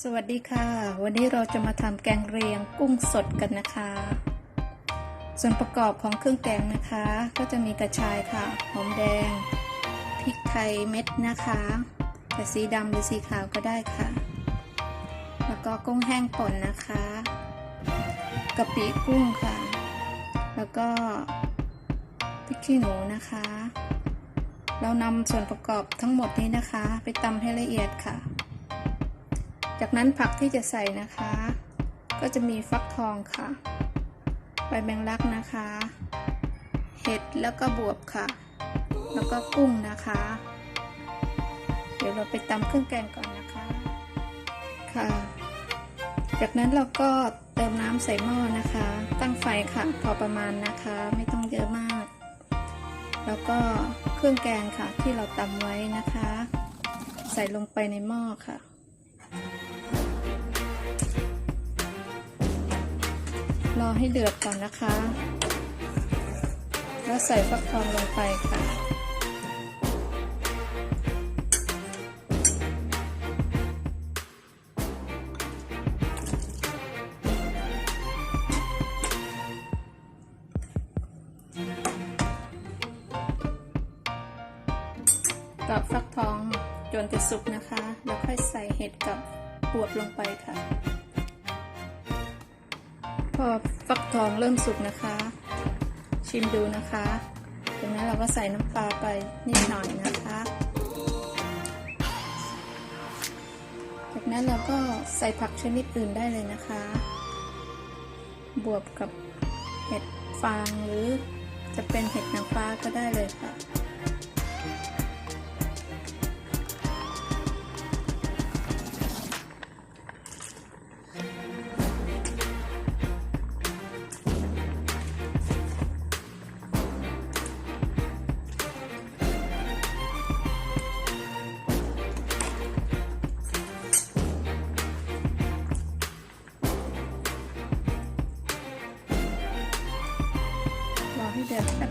สวัสดีค่ะ วันนี้เราจะมาทำแกงเรียงกุ้งสดกันนะคะ ส่วนประกอบของเครื่องแกงนะคะ ก็จะมีกระชายค่ะ หอมแดง พริกไทยเม็ดนะคะแต่สีดำหรือสีขาวก็ได้ค่ะ แล้วก็กุ้งแห้งป่นนะคะกะปิกุ้งค่ะ แล้วก็พริกขี้หนูนะคะ เรานำส่วนประกอบทั้งหมดนี้นะคะ ไปตำให้ละเอียดค่ะ จากนั้นผักที่จะใส่นะคะ ก็จะมีฟักทองค่ะ ใบแมงลักนะคะ เห็ดแล้วก็บวบค่ะ แล้วก็กุ้งนะคะ เดี๋ยวเราไปตำเครื่องแกงก่อนนะคะค่ะ จากนั้นเราก็เติมน้ำใส่หม้อนะคะ ตั้งไฟค่ะ พอประมาณนะคะ ไม่ต้องเยอะมาก แล้วก็เครื่องแกงค่ะที่เราตำไว้นะคะ ใส่ลงไปในหม้อค่ะ ให้เดือดก่อนนะคะ แล้วใส่ฟักทองลงไปค่ะ กับฟักทองจนจะสุกนะคะ แล้วค่อยใส่เห็ดกับบวบลงไปค่ะ พอฟักทองเริ่มสุกนะคะ ชิมดูนะคะจากนั้นเราก็ใส่น้ำปลาไปนิดหน่อยนะคะ จากนั้นเราก็ใส่ผักชนิดอื่นได้เลยนะคะ บวบกับเห็ดฟางหรือจะเป็นเห็ดนางฟ้าก็ได้เลยค่ะ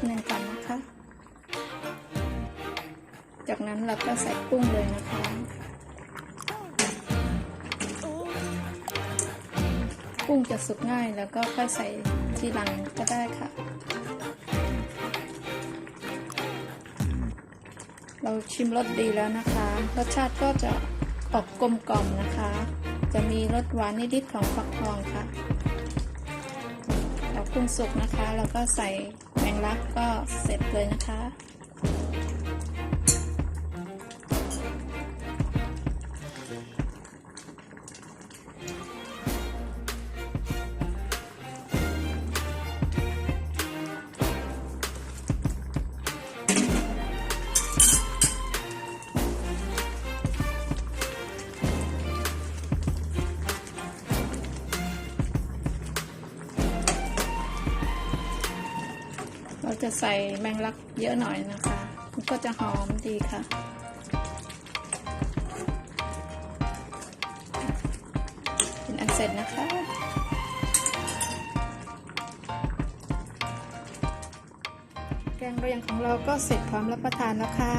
ห้เดือดแป๊บหนึงก่อนนะคะ จากนั้นเราก็ใส่กุ้งเลยนะคะกุ้งจะสุกง่ายแล้วก็ค่อยใส่ทีหลังก็ได้ค่ะ เราชิมรสดีแล้วนะคะ รสชาติก็จะออกกลมกล่อมนะคะ จะมีรสหวานนิดๆของฟักทองค่ะแล้วกุ้งสุกนะคะ แล้วก็ใส่ งลักก็เสร็จเลยนะคะ จะใส่แมงลักเยอะหน่อยนะคะ มันก็จะหอมดีค่ะ เป็นอันเสร็จนะคะแกงเรียงของเราก็เสร็จพร้อมรับประทานแล้วค่ะ